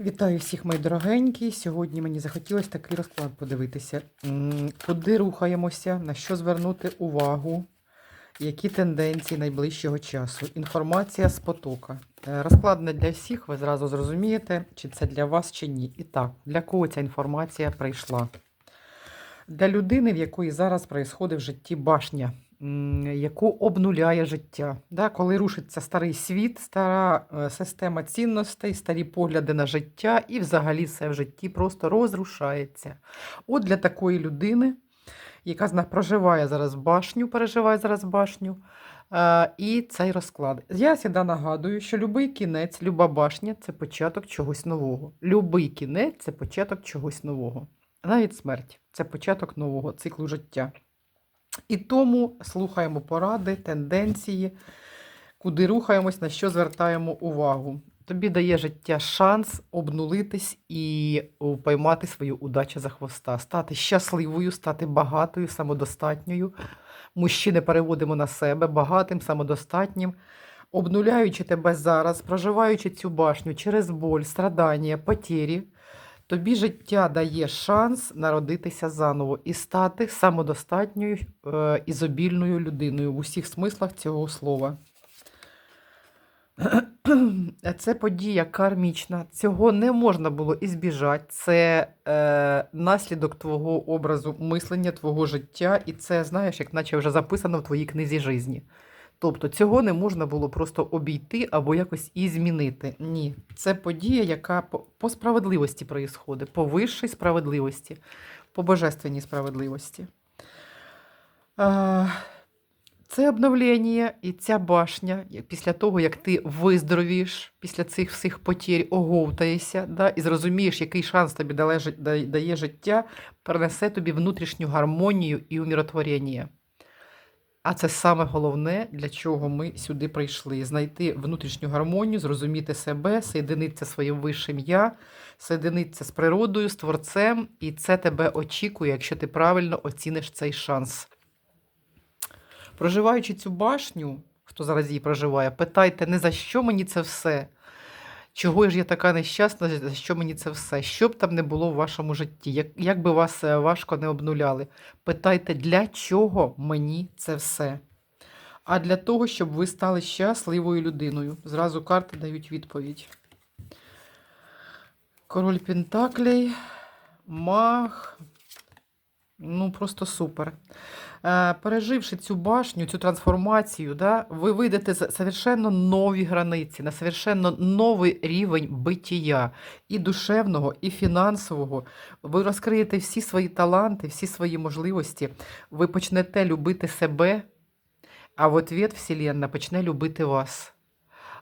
Вітаю всіх, мої дорогенькі. Сьогодні мені захотілося такий розклад подивитися. Куди рухаємося, на що звернути увагу, які тенденції найближчого часу. Інформація з потока. Е, Розклад не для всіх, ви зразу зрозумієте, чи це для вас, чи ні. І так, для кого ця інформація прийшла? Для людини, в якої зараз происходить в житті башня, яку обнуляє життя. Да, коли рушиться старий світ, стара е, система цінностей, старі погляди на життя, і взагалі все в житті просто розрушається. От для такої людини, яка проживає зараз башню, переживає зараз башню. е, І цей розклад. Я завжди нагадую, що будь-який кінець, люба башня це початок чогось нового. Любий кінець це початок чогось нового. Навіть смерть це початок нового циклу життя. І тому слухаємо поради, тенденції, куди рухаємось, на що звертаємо увагу. Тобі дає життя шанс обнулитись і поймати свою удачу за хвоста, стати щасливою, стати багатою, самодостатньою. Мужчини переводимо на себе, багатим, самодостатнім, обнуляючи тебе зараз, проживаючи цю башню через боль, страдання, потері. Тобі життя дає шанс народитися заново і стати самодостатньою е, ізобільною людиною в усіх смислах цього слова. Це подія кармічна. Цього не можна було ізбіжати. Це е, наслідок твого образу мислення, твого життя, і це, знаєш, як наче вже записано в твоїй книзі житті. Тобто цього не можна було просто обійти або якось і змінити. Ні, це подія, яка по, справедливості проїсходить, по вищій справедливості, по божественній справедливості. Це обновлення і ця башня, після того, як ти виздоровієш після цих всіх потерь, оговтаєшся, да, і зрозумієш, який шанс тобі дає життя, принесе тобі внутрішню гармонію і умиротворення. А це саме головне, для чого ми сюди прийшли: знайти внутрішню гармонію, зрозуміти себе, соєдинитися своїм вищим я, соєдинитися з природою, з творцем, і це тебе очікує, якщо ти правильно оціниш цей шанс. Проживаючи цю башню, хто зараз її проживає, питайте не за що мені це все. Чого ж я така нещасна, за що мені це все? Що б там не було в вашому житті, як, як би вас е, важко не обнуляли. Питайте, для чого мені це все? А для того, щоб ви стали щасливою людиною. Зразу карти дають відповідь. Король Пентаклей, маг. Ну, просто супер. Е, переживши цю башню, цю трансформацію, да, ви вийдете за совершенно нові границі, на совершенно новий рівень биття і душевного, і фінансового. Ви розкриєте всі свої таланти, всі свої можливості. Ви почнете любити себе, а в ответ Вселенна почне любити вас.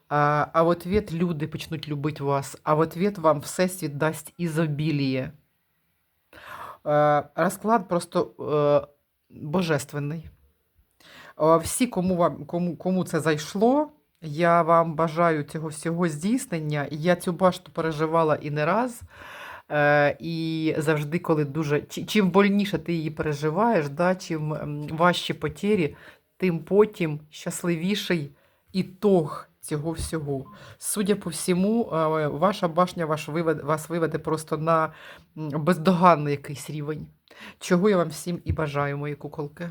А, а в ответ люди почнуть любити вас, а в ответ вам Всесвіт дасть ізобіліє. Е, Розклад просто е, божественний. Е, Всі, кому, вам, кому, кому це зайшло, я вам бажаю цього всього здійснення. Я цю башту переживала і не раз. І завжди, коли дуже. Чим больніше ти її переживаєш, да, чим важчі потері, тим потім щасливіший ітог цього всього. Судя по всьому, е, ваша башня ваш виведе, вас виведе просто на бездоганний якийсь рівень. Чого я вам всім і бажаю, мої куколки.